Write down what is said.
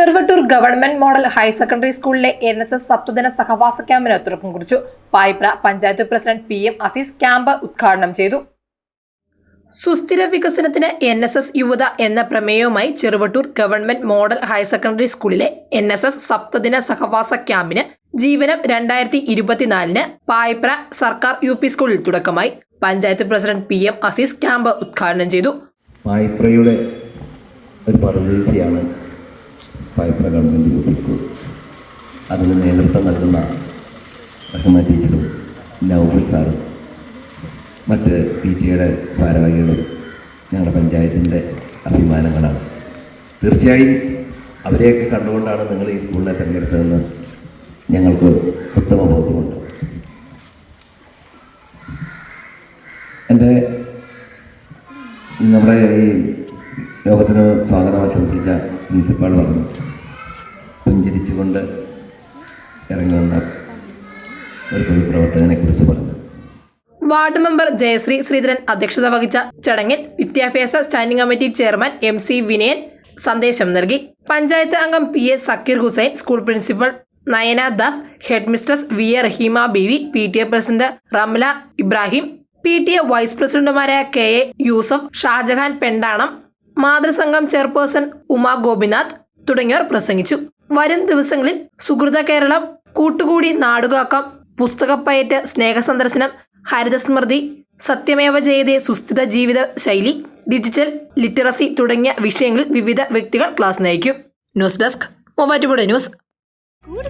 Government model higher secondary സ്കൂളിലെ N S S സപ്തദിന സഹവാസ ക്യാമ്പിന് തുടക്കം കുറിച്ചു. Payipra panchayat president P M Azeez camp ഉദ്ഘാടനം ചെയ്തു. സുസ്ഥിര വികസനത്തിന് എൻ എസ് എസ് യുവത എന്ന പ്രമേയവുമായി Cheruvattoor government model higher secondary സ്കൂളിലെ എൻ എസ് എസ് സപ്തദിന സഹവാസ ക്യാമ്പിന് ജീവനം രണ്ടായിരത്തി ഇരുപത്തിനാലിന് പായിപ്ര സർക്കാർ യു പി സ്കൂളിൽ തുടക്കമായി. Panchayat president P M Azeez camp ഉദ്ഘാടനം ചെയ്തു. പായ്പ്രയുടെ ഒരു പറുദീസയാണ് Paipra government U P school. അതിന് നേതൃത്വം നൽകുന്ന റഹ്മാൻ ടീച്ചറും നൗഫൽ സാറും മറ്റ് പി ടി എയുടെ ഭാരവാഹികളും ഞങ്ങളുടെ പഞ്ചായത്തിന്റെ അഭിമാനങ്ങളാണ്. തീർച്ചയായും അവരെയൊക്കെ കണ്ടുകൊണ്ടാണ് നിങ്ങൾ ഈ സ്കൂളിനെ തിരഞ്ഞെടുത്തതെന്ന് ഞങ്ങൾക്ക് ഉത്തമ ബോധ്യമുണ്ട്. എന്റെ നമ്മുടെ ഈ യോഗത്തിന് സ്വാഗതം ആശംസിച്ച പ്രിൻസിപ്പാൾ പറഞ്ഞു. പുഞ്ചിരിച്ചുകൊണ്ട് ഇറങ്ങി വന്ന ഒരു കുറിച്ച് പറഞ്ഞു. വാർഡ് മെമ്പർ ജയശ്രീ ശ്രീധരൻ അധ്യക്ഷത വഹിച്ച ചടങ്ങിൽ വിദ്യാഭ്യാസ standing committee chairman M C Vinayan സന്ദേശം നൽകി. പഞ്ചായത്ത് അംഗം P A Sakeer Hussain school principal Nayana Das head mistress V A Raheema Beevi P T A president Ramla Ibrahim P T A vice പ്രസിഡന്റുമാരായ K A Yusuf Shajahan പെണ്ടാണം മാതൃസംഘം chairperson Uma Gopinath തുടങ്ങിയവർ പ്രസംഗിച്ചു. വരും ദിവസങ്ങളിൽ സുഹൃത കേരളം കൂട്ടുകൂടി നാടുകാക്കാം പുസ്തകപ്പയറ്റ് സ്നേഹസന്ദർശനം ഹരിതസ്മൃതി സത്യമേവ ജയതേ സുസ്ഥിത ജീവിത ശൈലി ഡിജിറ്റൽ ലിറ്ററസി തുടങ്ങിയ വിഷയങ്ങളിൽ വിവിധ വ്യക്തികൾ ക്ലാസ് നയിക്കും. News desk Muvattupuzha news.